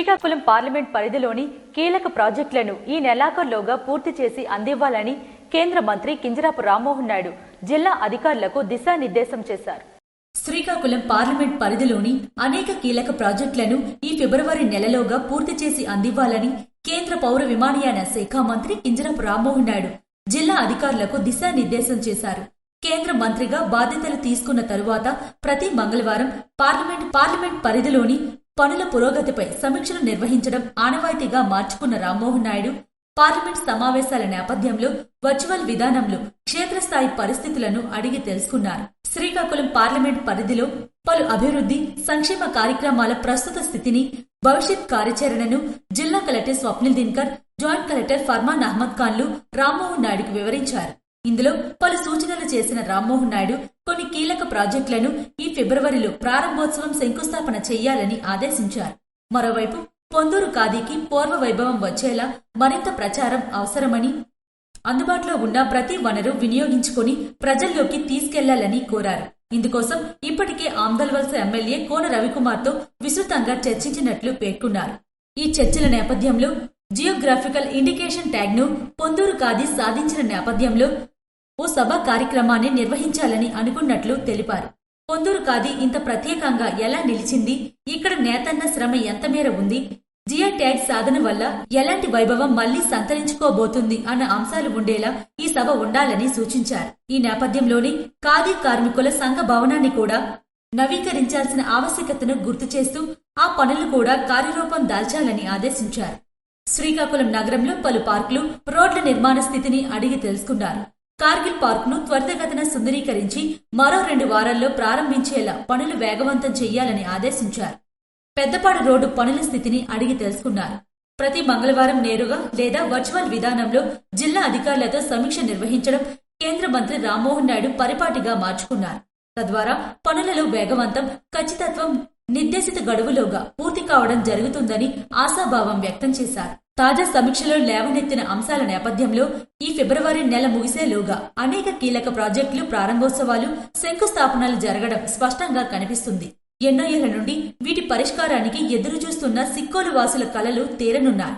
Srikakulam parliament పరిధిలోని కీలక ప్రాజెక్టులను ఈ నెలాఖరులోగా పూర్తి చేసి అందివ్వాలని కేంద్ర మంత్రి కింజరాపు రామ్మోహన్ నాయుడు జిల్లా అధికారులకు దిశానిర్దేశం చేశారు. శ్రీకాకుళం పార్లమెంట్ పరిధిలోని అనేక కీలక ప్రాజెక్టులను ఈ ఫిబ్రవరి నెలలోగా పూర్తి చేసి అందివ్వాలని కేంద్ర పౌర విమానయాన శాఖ మంత్రి కింజరాపు రామ్మోహన్ నాయుడు జిల్లా అధికారులకు దిశానిర్దేశం చేశారు. కేంద్ర మంత్రిగా బాధ్యతలు తీసుకున్న తరువాత ప్రతి మంగళవారం పార్లమెంట్ పార్లమెంట్ పరిధిలోని పనుల పురోగతిపై సమీక్షలు నిర్వహించడం ఆనవాయితీగా మార్చుకున్న రామ్మోహన్ నాయుడు పార్లమెంట్ సమావేశాల నేపథ్యంలో వర్చువల్ విధానంలో క్షేత్రస్థాయి పరిస్థితులను అడిగి తెలుసుకున్నారు. శ్రీకాకుళం పార్లమెంట్ పరిధిలో పలు అభివృద్ధి సంక్షేమ కార్యక్రమాల ప్రస్తుత స్థితిని భవిష్యత్ కార్యాచరణను జిల్లా collector Swapnil Dinkar joint collector Farman Ahmed ఖాన్లు Rammohan నాయుడుకు వివరించారు. ఇందులో పలు సూచనలు చేసిన రామ్మోహన్ నాయుడు కొన్ని కీలక ప్రాజెక్టులను ఈ ఫిబ్రవరిలో ప్రారంభోత్సవం శంకుస్థాపన చేయాలని ఆదేశించారు. మరోవైపు పొందూరు ఖాదీకి పూర్వ వైభవం వచ్చేలా మరింత ప్రచారం అవసరమని అందుబాటులో ఉన్న ప్రతి వనరు వినియోగించుకుని ప్రజల్లోకి తీసుకెళ్ళాలని కోరారు. ఇందుకోసం ఇప్పటికే ఆమ్దల్వలస ఎమ్మెల్యే కోన రవికుమార్తో విస్తృతంగా చర్చించినట్లు పేర్కొన్నారు. ఈ చర్చల నేపథ్యంలో జియోగ్రాఫికల్ ఇండికేషన్ ట్యాగ్ను పొందూరు ఖాదీ సాధించిన నేపథ్యంలో ఓ సభ కార్యక్రమాన్ని నిర్వహించాలని అనుకున్నట్లు తెలిపారు. పొందూరు ఖాదీ ఇంత ప్రత్యేకంగా ఎలా నిలిచింది? ఇక్కడ నేతన్న శ్రమ ఎంత మేర ఉంది? జియా ట్యాగ్ సాధన వల్ల ఎలాంటి వైభవం మళ్ళీ సంతరించుకోబోతుంది అన్న అంశాలు ఉండేలా ఈ సభ ఉండాలని సూచించారు. ఈ నేపథ్యంలోనే ఖాదీ కార్మికుల సంఘ భవనాన్ని కూడా నవీకరించాల్సిన ఆవశ్యకతను గుర్తు చేస్తూ ఆ పనులు కూడా కార్యరూపం దాల్చాలని ఆదేశించారు. శ్రీకాకుళం నగరంలో పలు పార్కులు రోడ్ల నిర్మాణ స్థితిని అడిగి తెలుసుకున్నారు. కార్గిల్ పార్క్ను త్వరితగతిన సుందరీకరించి మరో రెండు వారాల్లో ప్రారంభించేలా పనులు వేగవంతం చేయాలని ఆదేశించారు. పెద్దపాడు రోడ్డు పనుల స్థితిని అడిగి తెలుసుకున్నారు. ప్రతి మంగళవారం నేరుగా లేదా వర్చువల్ విధానంలో జిల్లా అధికారులతో సమీక్ష నిర్వహించడం కేంద్ర మంత్రి రామ్మోహన్ నాయుడు పరిపాటిగా మార్చుకున్నారు. తద్వారా పనులలో వేగవంతం ఖచ్చితత్వం నిర్దేశిత గడువులోగా పూర్తి కావడం జరుగుతుందని ఆశాభావం వ్యక్తం చేశారు. తాజా సమీక్షలో లేవనెత్తిన అంశాల నేపథ్యంలో ఈ ఫిబ్రవరి నెల ముగిసేలోగా అనేక కీలక ప్రాజెక్టులు ప్రారంభోత్సవాలు శంకుస్థాపనలు జరగడం స్పష్టంగా కనిపిస్తుంది. ఎన్నో ఏళ్ళ నుండి వీటి పరిష్కారానికి ఎదురు చూస్తున్న సిక్కోలు వాసుల కలలు తీరనున్నారు